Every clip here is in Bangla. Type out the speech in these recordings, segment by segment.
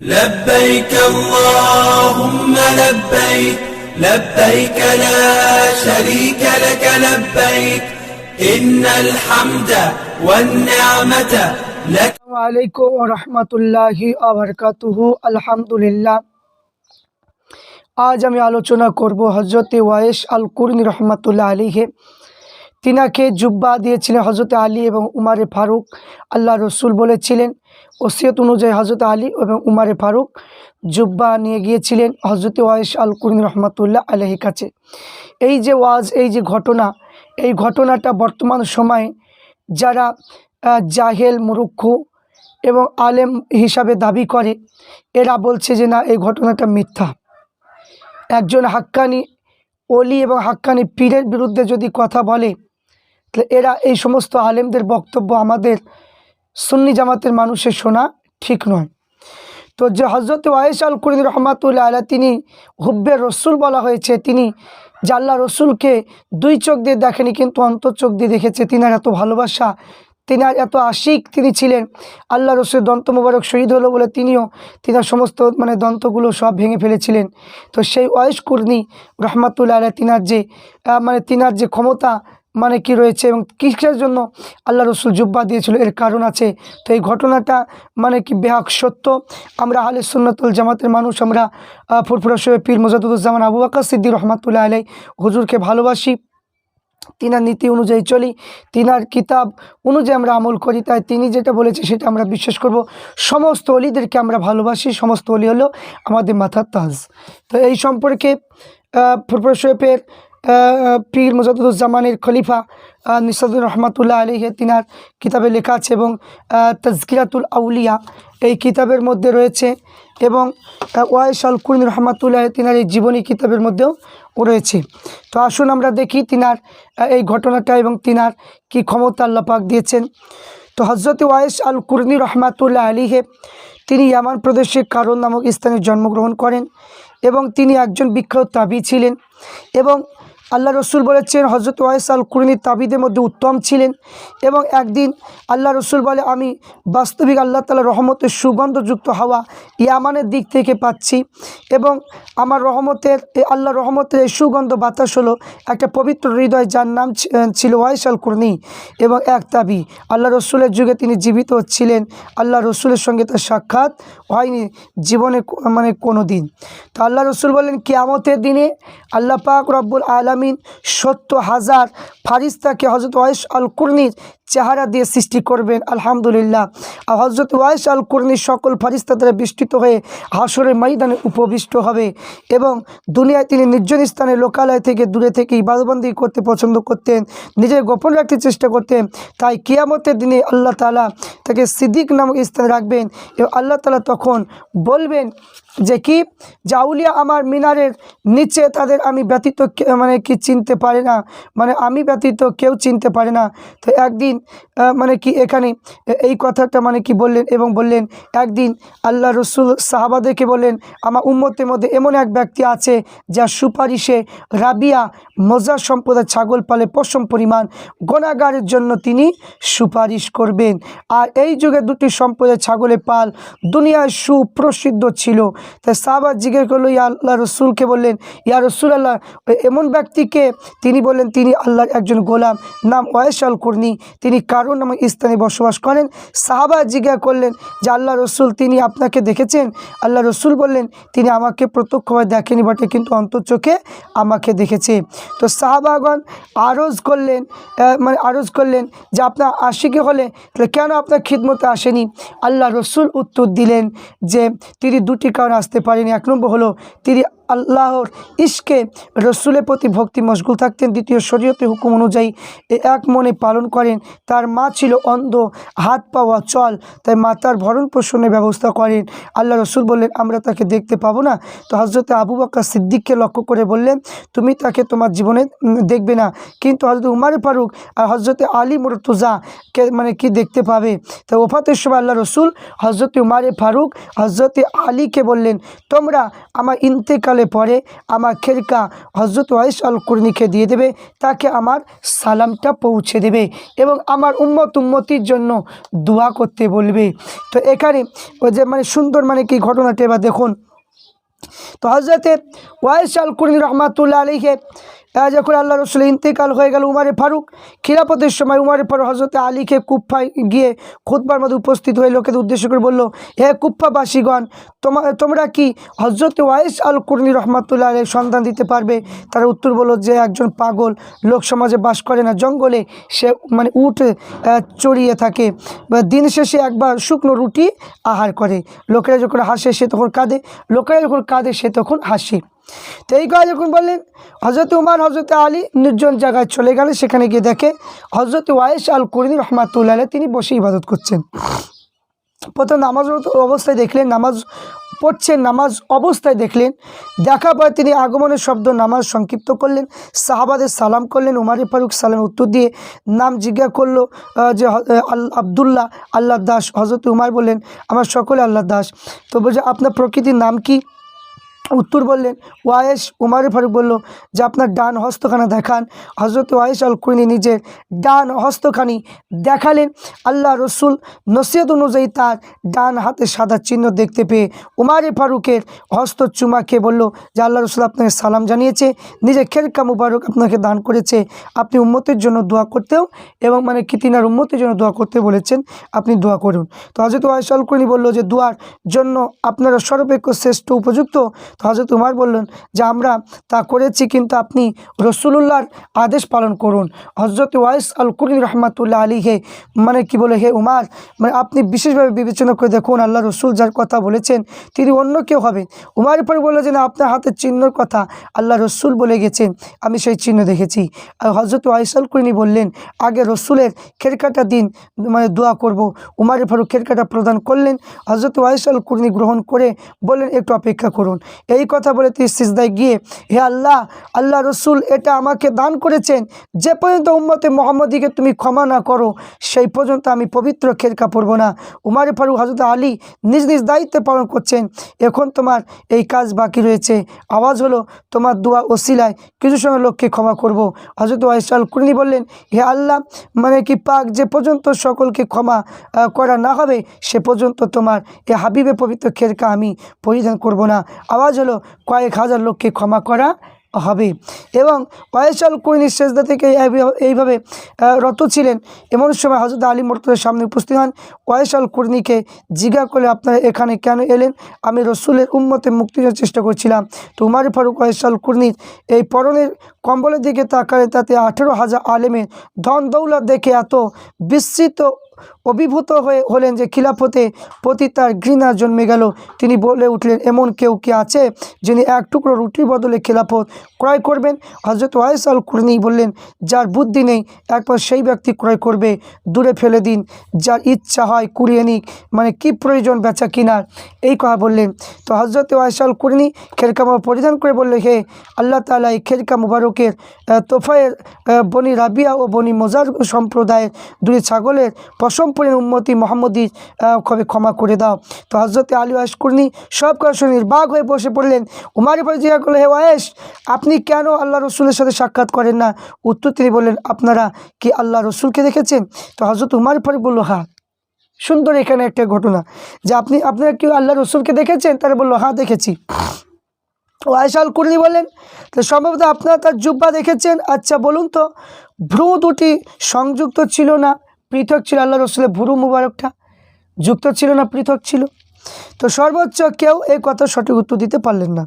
لبيك اللهم لبيك لبيك لا شريك لك لبيك إن الحمد والنعمة لك আলাইকুম রহমতুল্লাহি আবরকাতুহু আলহামদুলিল্লাহ আজ আমি আলোচনা করব হজরতে ওয়াইশ আল কুরনি রহমতুল্লাহ আলীহে তিনাকে জুব্বা দিয়েছিলেন হজরত আলী এবং উমারে ফারুক। আল্লাহ রসুল বলেছিলেন, ওসিয়ত অনুযায়ী হজরত আলী এবং উমারে ফারুক জুব্বা নিয়ে গিয়েছিলেন হজরত ওয়াইশ আল কুরনি রহমতুল্লাহ আলহীর কাছে। এই যে ওয়াজ, এই যে ঘটনা, এই ঘটনাটা বর্তমান সময়ে যারা জাহেল, মুরুক্ষু এবং আলেম হিসাবে দাবি করে, এরা বলছে যে না, এই ঘটনাটা মিথ্যা। একজন হাক্কানি অলি এবং হাক্কানি পীরের বিরুদ্ধে যদি কথা বলে তাহলে এরা এই সমস্ত আলেমদের বক্তব্য আমাদের সুন্নি জামাতের মানুষের শোনা ঠিক নয়। তো যে হজরত ওয়াইস আল কুরিন রহমাতুল্লাহ আলা তিনি হুব্বের রসুল বলা হয়েছে, তিনি জাল্লা রসুলকে দুই চোখ দিয়ে দেখেনি কিন্তু অন্তর চোখ দিয়ে দেখেছে, তিনার এত ভালোবাসা, তিনার এত আশিক তিনি ছিলেন, আল্লাহ রসুল দন্ত মোবারক শহীদ হলো বলে তিনিও তিনার সমস্ত মানে দন্তগুলো সব ভেঙে ফেলেছিলেন। তো সেই ওয়াইস কুর্নি রহমাতুল্লাহ আলা তিনার যে মানে তিনার যে ক্ষমতা মানে কি রয়েছে এবং কিসের জন্য আল্লাহ রসুল জুব্বা দিয়েছিল? এর কারণ আছে। তো এই ঘটনাটা মানে কি বেহাক সত্য? আমরা আলে সুন্নতুল জামাতের মানুষ, আমরা ফুরফুরা শোয়ে পীর মুজাদুজ্জামান আবু আকা সিদ্দির রহমাতুল্লাহ আলাই হুজুরকে ভালোবাসি। তিনার নীতি অনুযায়ী চলি। তিনার কিতাব অনুযায়ী আমরা আমল করি। তাই তিনি যেটা বলেছে সেটা আমরা বিশ্বাস করব। সমস্ত অলিদেরকে আমরা ভালোবাসি। সমস্ত অলি হলো আমাদের মাথার তাজ। তো এই সম্পর্কে ফুরফুরা শোয়েপের পীর মুজাদুজ্জামানের খলিফা নিসাদুর রহমাতুল্লাহ আলীহে তিনার কিতাবে লেখা আছে এবং তাজকিরাতুল আউলিয়া এই কিতাবের মধ্যে রয়েছে এবং আহ, ওয়াইস আল কুরিন রহমাতুল্লাহ তিনার এই জীবনী কিতাবের মধ্যেও রয়েছে। তো আসুন আমরা দেখি তিনার এই ঘটনাটা এবং তিনার কি ক্ষমতা আল্লাপাক দিয়েছেন। তো হজরত ওয়াইস আল কুরনি রহমাতুল্লাহ আলীহে তিনি ইয়ামান প্রদেশে কারণ নামক স্থানে জন্মগ্রহণ করেন এবং তিনি একজন বিখ্যাত তাবি ছিলেন এবং আল্লাহ রসুল বলেছেন হজরত ওয়াইস আল কুরনি তাবিদের মধ্যে উত্তম ছিলেন এবং একদিন আল্লাহ রসুল বলে, আমি বাস্তবিক আল্লাহ তালা রহমতের সুগন্ধযুক্ত হাওয়া ইয়ামানের দিক থেকে পাচ্ছি এবং আমার রহমতের আল্লাহ রহমতের এই সুগন্ধ বাতাস হলো একটা পবিত্র হৃদয় যার নাম ছিল ওয়াইস আল কুরনি এবং এক তাবি। আল্লাহ রসুলের যুগে তিনি জীবিত ছিলেন, আল্লাহ রসুলের সঙ্গে তার সাক্ষাৎ হয়নি জীবনে মানে কোনো দিন তো আল্লাহ রসুল বলেন, কেয়ামতের দিনে আল্লাহ পাক রব্বুল আলমিন সত্তর হাজার ফারিস্তাকে হজরত ওয়েস আল কুরনির চেহারা দিয়ে সৃষ্টি করবেন, আলহামদুলিল্লাহ। হজরত ওয়াইস আল কুরনির সকল ফারিস্তা দ্বারা বিস্তৃত হয়ে হাসরের ময়দানে উপবিষ্ট হবে এবং দুনিয়ায় তিনি নির্জন স্থানে লোকালয় থেকে দূরে থেকে ইবাদবন্দি করতে পছন্দ করতেন, নিজের গোপন রাখতে চেষ্টা করতেন। তাই কিয়ামতের দিনে আল্লাহ তালা তাকে সিদ্দিক নামক স্থানে রাখবেন এবং আল্লাহ তালা তখন বলবেন যে কি? জাউলিয়া আমার মিনারের নিচে তাদের আমি ব্যতীত মানে কি চিনতে পারে না? মানে আমি ব্যতীত কেউ চিনতে পারে না। তো একদিন মানে কি এখানে এই কথাটা মানে কি বললেন এবং বললেন, একদিন আল্লাহ রসুল সাহাবাদেরকে বললেন, আমার উম্মতের মধ্যে এমন এক ব্যক্তি আছে যা সুপারিশে রাবিয়া মজার সম্প্রদায় ছাগল পালে পশম পরিমাণ গোনাগারের জন্য তিনি সুপারিশ করবেন। আর এই যুগে দুটি সম্প্রদায় ছাগলের পাল দুনিয়ায় সুপ্রসিদ্ধ ছিল। তাই সাহাবাদ জিজ্ঞেস করল, ইয়া আল্লাহ রসুলকে? বললেন, ইয়া রসুল আল্লাহ এমন ব্যক্তিকে? তিনি বললেন, তিনি আল্লাহর একজন গোলাম, নাম ওয়েস আল কুরনি তিনি কারণ নামক স্থানে বসবাস করেন? সাহাবা জিজ্ঞাসা করলেন, যে আল্লাহ রসুল, তিনি আপনাকে দেখেছেন? আল্লাহ রসুল বললেন, তিনি আমাকে প্রত্যক্ষভাবে দেখেনি বটে, কিন্তু অন্তর চোখে আমাকে দেখেছে। তো সাহাবাগণ আরজ করলেন মানে আরজ করলেন যে আপনার আশিকে হলে, তাহলে কেন আপনার খিদমতে আসেনি? আল্লাহ রসুল উত্তর দিলেন যে, তিনি দুটি কারণ আসতে পারেনি। এক নম্বর হলো, তিনি আল্লাহর ইশকে রসুলের প্রতি ভক্তি মশগুল থাকতেন। দ্বিতীয় শরীয়তে হুকুম অনুযায়ী এ এক মনে পালন করেন। তার মা ছিল অন্ধ, হাত পাওয়া চল, তাই মাতার ভরণ পোষণের ব্যবস্থা করেন। আল্লাহ রসুল বললেন, আমরা তাকে দেখতে পাবো না। তো হজরতে আবু বাক্কা সিদ্দিককে লক্ষ্য করে বললেন, তুমি তাকে তোমার জীবনে দেখবে না। কিন্তু হজরত উমার ফারুক আর হজরতে আলী মুরতুজা কে মানে কি দেখতে পাবে? তো ওফাতের সময় আল্লাহ রসুল হজরত উমারে ফারুক হজরতে আলীকে বললেন, তোমরা আমার ইন্তেকাল বলে পরে আমার খেরকা হজরত ওয়াইস আল কুরনিকে দিয়ে দেবে, তাকে আমার সালামটা পৌঁছে দেবে এবং আমার উম্মত উম্মতির জন্য দোয়া করতে বলবে। তো এখানে ওই যে মানে সুন্দর মানে কি ঘটনাটা এবার দেখুন। তো হজরতে ওয়াইস আল কুরনি রহমাতুল্লাহ আলীকে যখন আল্লাহ রসুল ইন্তেকাল হয়ে গেল উমারে ফারুক খিলাপতের সময় উমারে ফারুক হজরতে আলীকে কুফায় গিয়ে খুতবার মধ্যে উপস্থিত হয়ে লোকেদের উদ্দেশ্য করে বলল, হে কুফাবাসীগণ তোমা, তোমরা কি হজরতে ওয়াইস আল কুর্নি রহমাতুল্লাহ আলীর সন্ধান দিতে পারবে? তারা উত্তর বলল, যে একজন পাগল লোক সমাজে বাস করে না, জঙ্গলে সে মানে উঠ চড়িয়ে থাকে। দিন শেষে একবার শুকনো রুটি আহার করে। লোকেরা যখন হাসে, সে তখন কাঁদে। লোকেরা যখন কাঁদে, সে তখন হাসে। তো এই কথা যখন বললেন হজরত উমার হজরত আলী নির্জন জায়গায় চলে গেলে সেখানে গিয়ে দেখে হজরত ওয়াইস আল করিম রহমাতুল্লাহ তিনি বসে ইবাদত করছেন। প্রথম নামাজ অবস্থায় দেখলেন, নামাজ পড়ছেন, নামাজ অবস্থায় দেখলেন, দেখার পর তিনি আগমনের শব্দ, নামাজ সংক্ষিপ্ত করলেন, সাহাবাদের সালাম করলেন, উমারে ফারুক সালামের উত্তর দিয়ে নাম জিজ্ঞা করল যে আবদুল্লাহ আল্লাহ দাস হজরত উমার বললেন, আমার সকলে আল্লাহ দাস। তো বলছে, আপনার প্রকৃতির নাম কি? উত্তর বললেন ওয়ায়েস উমারে ফারুক বলল, যে আপনার ডান হস্তখানা দেখান। হজরত ওয়াইস আল কুইনি নিজের ডান হস্তখানি দেখালেন। আল্লাহ রসুল নসিহত অনুযায়ী তার ডান হাতে সাদা চিহ্ন দেখতে পেয়ে উমারে ফারুকের হস্ত চুমা খেয়ে বলল, যে আল্লাহ রসুল আপনাকে সালাম জানিয়েছে, নিজের খেরকা মুবারক আপনাকে দান করেছে, আপনি উম্মতের জন্য দোয়া করতেও এবং মানে কি তিনার উম্মতের জন্য দোয়া করতে বলেছেন, আপনি দোয়া করুন। তো হজরত ওয়াইস আল কুইনি বলল যে, দোয়ার জন্য আপনারা সর্বাপেক্ষ শ্রেষ্ঠ উপযুক্ত তো হজরত উমার বললেন যে, আমরা তা করেছি কিন্তু আপনি রসুলুল্লাহর আদেশ পালন করুন। হজরত ওয়াইস আল কুরিন রহমাতুল্লাহ আলী হে মানে কি বলে, হে উমার মানে আপনি বিশেষভাবে বিবেচনা করে দেখুন, আল্লাহ রসুল যার কথা বলেছেন, তিনি অন্য কেউ হবেন। উমার পরে বলল যে, না, আপনার হাতের চিহ্নর কথা আল্লাহ রসুল বলে গেছেন, আমি সেই চিহ্ন দেখেছি। আর হজরত ওয়াইস আল কুরিনি বললেন, আগে রসুলের খেরকাটা দিন মানে দোয়া করব। উমারে ফারুক খেরকাটা প্রদান করলেন। হজরত ওয়াইস আল কুরনি গ্রহণ করে বললেন, একটু অপেক্ষা করুন। এই কথা বলে তিনি সিজদায় গিয়ে, হে আল্লাহ আল্লাহ রসুল, এটা আমাকে দান করেছেন। যে পর্যন্ত উম্মতে মোহাম্মদীকে তুমি ক্ষমা না করো, সেই পর্যন্ত আমি পবিত্র খেরকা পড়ব না। উমারে ফারুক হজরত আলী নিজ নিজ দায়িত্ব পালন করছেন। এখন তোমার এই কাজ বাকি রয়েছে। আওয়াজ হলো, তোমার দোয়া ওসিলায় কিছু সময় লোককে ক্ষমা করব। হজরত ওয়াইসাল কুরনি বললেন, হে আল্লাহ মানে কি পাক যে পর্যন্ত সকলকে ক্ষমা করা না হবে, সে পর্যন্ত তোমার এ হাবিবে পবিত্র খেরকা আমি পরিধান করব না। আওয়াজ হলো কয়েক হাজার লোককে ক্ষমা করা হবে। এবং ওয়াইসাল কুইনি সেজদা থেকে এইভাবে- রত ছিলেন। এমন সময় হজরত আলী মোর্তদের সামনে উপস্থিত হন। ওয়াইসাল কুর্নিকে জিজ্ঞা করে আপনারা এখানে কেন এলেন? আমি রসুলের উম্মতে মুক্তি দেওয়ার চেষ্টা করছিলাম। তো উমার ফারুক ওয়াইসাল কুর্নির এই পরনের কম্বলের দিকে তাকালে তাতে আঠেরো হাজার আলেমের ধন দৌলত দেখে এত বিস্মৃত অভিভূত হয়ে হলেন যে খিলাফতে প্রতি তার ঘৃণা জন্মে গেল। তিনি বলে উঠলেন, এমন কেউ কি আছে যিনি এক টুকরো রুটির বদলে খিলাফত ক্রয় করবেন? হজরত ওয়াইস আল কুরনি বললেন, যার বুদ্ধি নেই, একবার সেই ব্যক্তি ক্রয় করবে, দূরে ফেলে দিন। যার ইচ্ছা হয় কুড়িয়ে নিক মানে কি প্রয়োজন বেচা কিনার? এই কথা বললেন। তো হজরত ওয়াইস আল কুরনি খেরকামা পরিধান করে বললে, হে আল্লাহ তালা এই খেরকা মুবারকের তোফায়ের বনি রাবিয়া ও বনি মোজার সম্প্রদায়ের দুই ছাগলের পশম পরে উম্মতি মোহাম্মদী কবে ক্ষমা করে দাও। তো হজরত আলী আশকুরনি সব কথা শুনে হয়ে বসে পড়লেন। উমারি পরে জিজ্ঞা করল হে ওয়ায়েশ আপনি কেন আল্লাহ রসুলের সাথে সাক্ষাৎ করেন না? উত্তর তিনি বললেন, আপনারা কি আল্লাহ রসুলকে দেখেছেন? তো হজরত উমার ফারুক বলল হ্যাঁ সুন্দর এখানে একটা ঘটনা। যে আপনি, আপনারা কি আল্লাহ রসুলকে দেখেছেন? তারা বলল হ্যাঁ দেখেছি। ও আয়সাল কুরনি বললেন, তো সম্ভবত আপনারা তার জুব্বা দেখেছেন? আচ্ছা বলুন তো, ভ্রু দুটি সংযুক্ত ছিল না। পৃথক ছিল আল্লাহ রসুলের ভুরু মুবারকটা। যুক্ত ছিল না, পৃথক ছিল। তো সর্বোচ্চ কেউ এই কথা সঠিক উত্তর দিতে পারলেন না।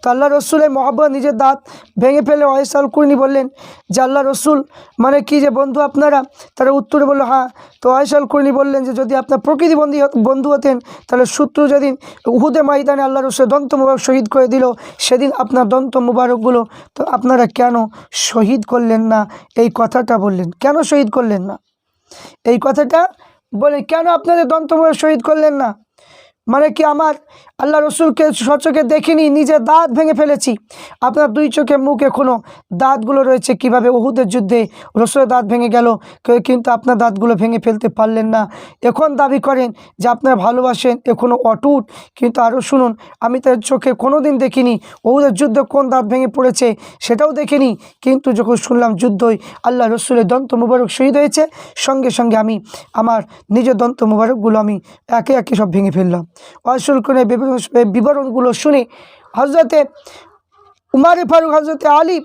তো আল্লাহ রসুলের মহব্বত নিজের দাঁত ভেঙে ফেলে ওয়াইসাল কুরনি বললেন যে, আল্লাহ রসুল মানে কি যে বন্ধু আপনারা? তারা উত্তরে বলল হ্যাঁ। তো ওয়াইসাল কুরনি বললেন যে, যদি আপনার প্রকৃতি বন্ধু বন্ধু হতেন, তাহলে শত্রু যেদিন উহুদে ময়দানে আল্লাহ রসুল দন্ত মুবারক শহীদ করে দিল, সেদিন আপনার দন্ত মুবারকগুলো, তো আপনারা কেন শহীদ করলেন না? এই কথাটা বললেন। কেন শহীদ করলেন না? এই কথাটা বলে কেন আপনাদের দন্তময় শহীদ করলেন না? মানে কি আমার আল্লাহ রসুলকে সচোখে দেখিনি নিজের দাঁত ভেঙে ফেলেছি। আপনার দুই চোখে মুখ এখনও দাঁতগুলো রয়েছে কীভাবে? ওহুদের যুদ্ধে রসুলের দাঁত ভেঙে গেল, কেউ কিন্তু আপনার দাঁতগুলো ভেঙে ফেলতে পারলেন না। এখন দাবি করেন যে আপনার ভালোবাসেন এখনও অটুট। কিন্তু আরও শুনুন, আমি তার চোখে কোনো দিন দেখিনি ওহুদের যুদ্ধে কোন দাঁত ভেঙে পড়েছে সেটাও দেখিনি। কিন্তু যখন শুনলাম যুদ্ধই আল্লাহ রসুলের দন্ত মুবারক শহীদ হয়েছে, সঙ্গে সঙ্গে আমি, আমার নিজের দন্ত মুবারকগুলো আমি একে একে সব ভেঙে ফেললাম। অসুল করে বিবরণগুলো শুনি। হজরতে উমারে ফারুক হজরতে আলী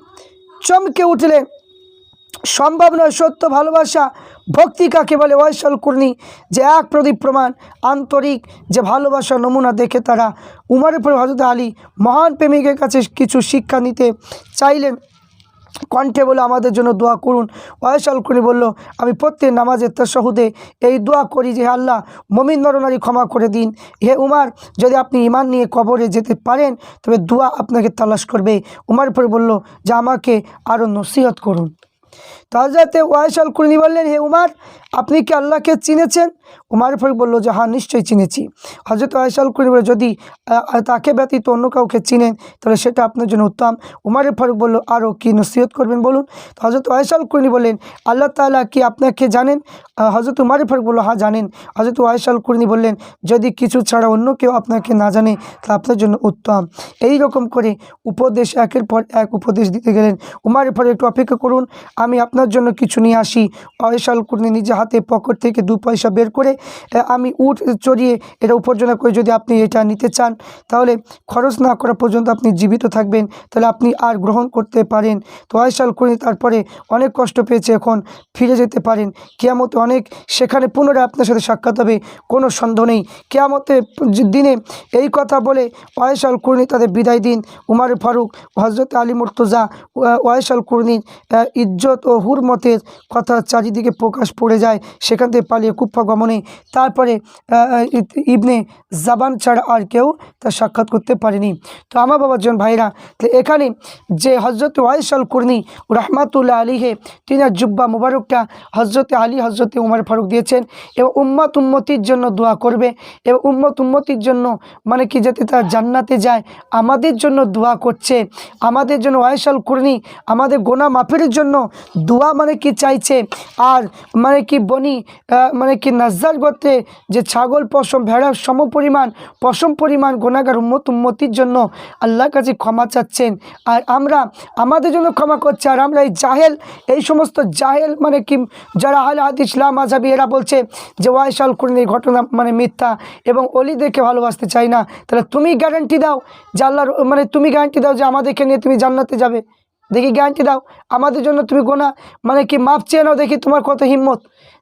চমকে উঠলে, সম্ভব নয় সত্য ভালোবাসা, ভক্তি কাকে বলে? ওয়াইশাল কুর্নি যে এক প্রদীপ প্রমাণ, আন্তরিক যে ভালোবাসা নমুনা দেখে তারা উমারে ফারুক হজরত আলী মহান প্রেমিকের কাছে কিছু শিক্ষা নিতে চাইলেন। কণ্ঠে বলে আমাদের জন্য দোয়া করুন। ওয়াইশাল কুর্নি বলল, আমি প্রত্যেক নামাজের তশহুদে এই দোয়া করি যে আল্লাহ, মমিন নরনারী ক্ষমা করে দিন। হে উমার, যদি আপনি ইমান নিয়ে কবরে যেতে পারেন, তবে দোয়া আপনাকে তালাশ করবে। উমার পরে বলল, যে আমাকে আরও নসিহত করুন। তো হজরতে ওয়াইশাল কুরনি বললেন, হে উমার, আপনি কি আল্লাহকে চিনেছেন? উমার ফারুক বলল, যে হ্যাঁ নিশ্চয়ই চিনেছি। হজরত ওয়াইশাল কুরনি বলে যদি তাকে ব্যতীত অন্য কাউকে চিনেন, তাহলে সেটা আপনার জন্য উত্তম। উমার ফারুক বলল আরও কি নসিহত করবেন বলুন? তো হজরত ওয়াইশাল কুরনি বললেন, আল্লাহ তাআলা কি আপনাকে জানেন? হজরত উমার ফারুক বলল হ্যাঁ জানেন। হজরত ওয়াইশাল কুরনি বললেন, যদি কিছু ছাড়া অন্য কেউ আপনাকে না জানে, তা আপনার জন্য উত্তম। এই রকম করে উপদেশ, একের পর এক উপদেশ দিতে গেলেন। উমার পরে একটু অপেক্ষা করুন, আমি আপনার জন্য কিছু নিয়ে আসি। ওয়াইশাল কুরনি নিজে হাতে পকেট থেকে দু পয়সা বের করে আমি উঠ চড়িয়ে এটা উপার্জনা করে যদি আপনি এটা নিতে চান, তাহলে খরচ না করা পর্যন্ত আপনি জীবিত থাকবেন, তাহলে আপনি আর গ্রহণ করতে পারেন। তো ওয়াইশাল কুরনি তারপরে অনেক কষ্ট পেয়েছে এখন ফিরে যেতে পারেন। কেয়ামতে অনেক সেখানে পুনরায় আপনার সাথে সাক্ষাৎ হবে, কোনো সন্দেহ নেই। কেয়ামতে দিনে এই কথা বলে ওয়াইশাল কুরনি তাদের বিদায় দিন। উমার ফারুক হজরত আলী মুর্তজা ওয়াইশাল কুরনির ইজ্জত ও হুরমতের কথা চারিদিকে প্রকাশ পড়ে যায়, সেখান থেকে পালিয়ে কুপ্পা গমনে তারপরে ইবনে জাবান ছাড়া আর কেউ তার সাক্ষাৎ করতে পারেনি। তো আমার বাবার জন ভাইরা, তো এখানে যে হজরত ওয়াইশাল কুরনি রহমাতুল্লাহ আলীহে তিনার জুব্বা মুবারকটা হজরতে আলী হজরতে উমার ফারুক দিয়েছেন এবং উম্মত উম্মতির জন্য দোয়া করবে এবং উম্মত উম্মতির জন্য মানে কি যাতে তারা জান্নাতে যায়, আমাদের জন্য দোয়া করছে। আমাদের জন্য ওয়াইশাল কুরনি আমাদের গোনা মাফের জন্য দোয়া মানে কি চাইছে? আর মানে কি বনি মানে কি নাজ্জার করতে যে ছাগল, পশম ভেড়ার সম পরিমাণ পশম পরিমাণ গোনাগার উম্মত, উম্মতির জন্য আল্লাহর কাছে ক্ষমা চাচ্ছেন। আর আমরা, আমাদের জন্য ক্ষমা করছে। আর আমরা এই জাহেল, এই সমস্ত জাহেল মানে কি, যারা আহলে হাদিস ইসলাম আজাবি এরা বলছে যে ওয়াইশাল কুরনির ঘটনা মানে মিথ্যা এবং অলিদেরকে ভালোবাসতে চাই না। তাহলে তুমি গ্যারান্টি দাও যে আল্লাহর মানে তুমি গ্যারান্টি দাও যে আমাদেরকে নিয়ে তুমি জান্নাতে যাবে। দেখি গ্যারান্টি দাও। আমাদের জন্য তুমি গোনা। মানে কি, মাপ চেয়ে নাও দেখি তোমার কত হিম্মত।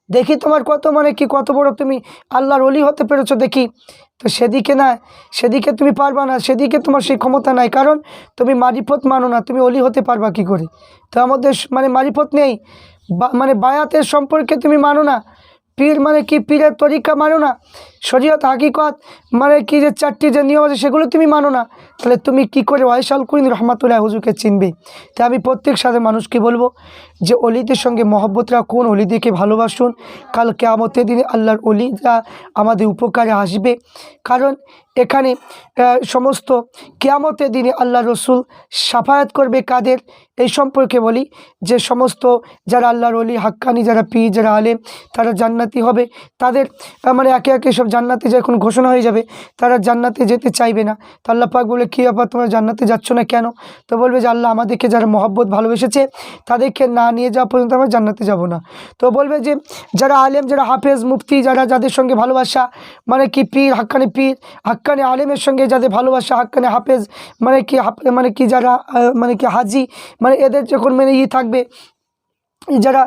দেখি তোমার কত মানে কি, কত বড় তুমি আল্লাহর অলি হতে পেরেছ দেখি। তো সেদিকে না, সেদিকে তুমি পারবা না, সেদিকে তোমার সেই ক্ষমতা নাই। কারণ তুমি মারিফত মানো না, তুমি অলি হতে পারবা কি করে? তো আমাদের মানে মারিফত নেই। মানে বায়াতের সম্পর্কে তুমি মানো না। পীর মানে কি? পীরের তরিকা মানো না। শরীয়ত, হাকিকত মানে কি যে চারটি যে নিয়ম আছে সেগুলো তুমি মানো না। তাহলে তুমি কি করে ওয়াইশাল কুইন রহমাতুল্লাহ হুজুকে চিনবে? তাই আমি প্রত্যেক সাথে মানুষকে বলব যে অলিদের সঙ্গে মহব্বত রাখুন অলিদেরকে ভালোবাসুন? কাল কেয়ামতের দিনে আল্লাহর অলিরা আমাদের উপকারে আসবে। কারণ এখানে সমস্ত কেয়ামতের দিনে আল্লাহ রসুল সাফায়াত করবে কাদের? এই সম্পর্কে বলি যে সমস্ত যারা আল্লাহর অলি, হাক্কানি, যারা পি যারা আলেম, তারা জান্নাতি হবে। তাদের মানে একে একে সব জান্নাতে যখন ঘোষণা হয়ে যাবে, তারা জান্নাতে যেতে চাইবে না। তো আল্লাহ পাক বলে, কী ব্যাপার, তোমরা জান্নাতে যাচ্ছ না কেন? তো বলবে যে, আল্লাহ আমাদেরকে যারা মহব্বত ভালোবেসেছে, তাদেরকে না নিয়ে যাওয়া পর্যন্ত আমরা জান্নাতে যাব না। তো বলবে যে, যারা আলেম, যারা হাফেজ, মুফতি, যারা যাদের সঙ্গে ভালোবাসা মানে কি পীর, হাক্কানি পীর, হাক্কানি আলেমের সঙ্গে যাদের ভালোবাসা, হাক্কানি হাফেজ মানে কি মানে কি যারা মানে কি হাজি মানে এদের যখন মানে ই থাকবে যারা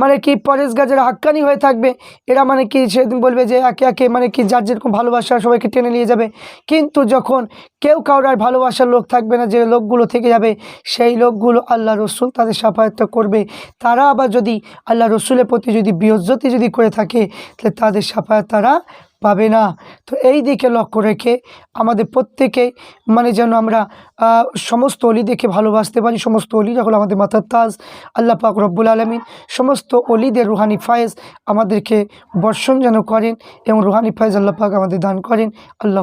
মানে কি পরেশ পরেশগা যারা হাক্কানি হয়ে থাকবে, এরা মানে কি সেদিন বলবে যে একে একে মানে কি যার যেরকম ভালোবাসা সবাইকে টেনে নিয়ে যাবে। কিন্তু যখন কেউ কারোর আর ভালোবাসার লোক থাকবে না, যে লোকগুলো থেকে যাবে, সেই লোকগুলো আল্লাহ রসুল তাদের সাফায়তটা করবে। তারা আবার যদি আল্লাহ রসুলের প্রতি যদি বিয়জ্জতি যদি করে থাকে, তাহলে তাদের সাফায়ত তারা পাবে না। তো এই দিকে লক্ষ্য রেখে আমাদের প্রত্যেকে মানে যেন আমরা সমস্ত অলি দেখে ভালোবাসতে পারি, সমস্ত অলি যখন আমাদের মাথার তাজ। আল্লাহ পাক রব্বুল আলমিন সমস্ত অলিদের রুহানি ফায়েজ আমাদেরকে বর্ষণ যেন করেন এবং রুহানি ফায়েজ আল্লাহ পাক আমাদের দান করেন। আল্লাহ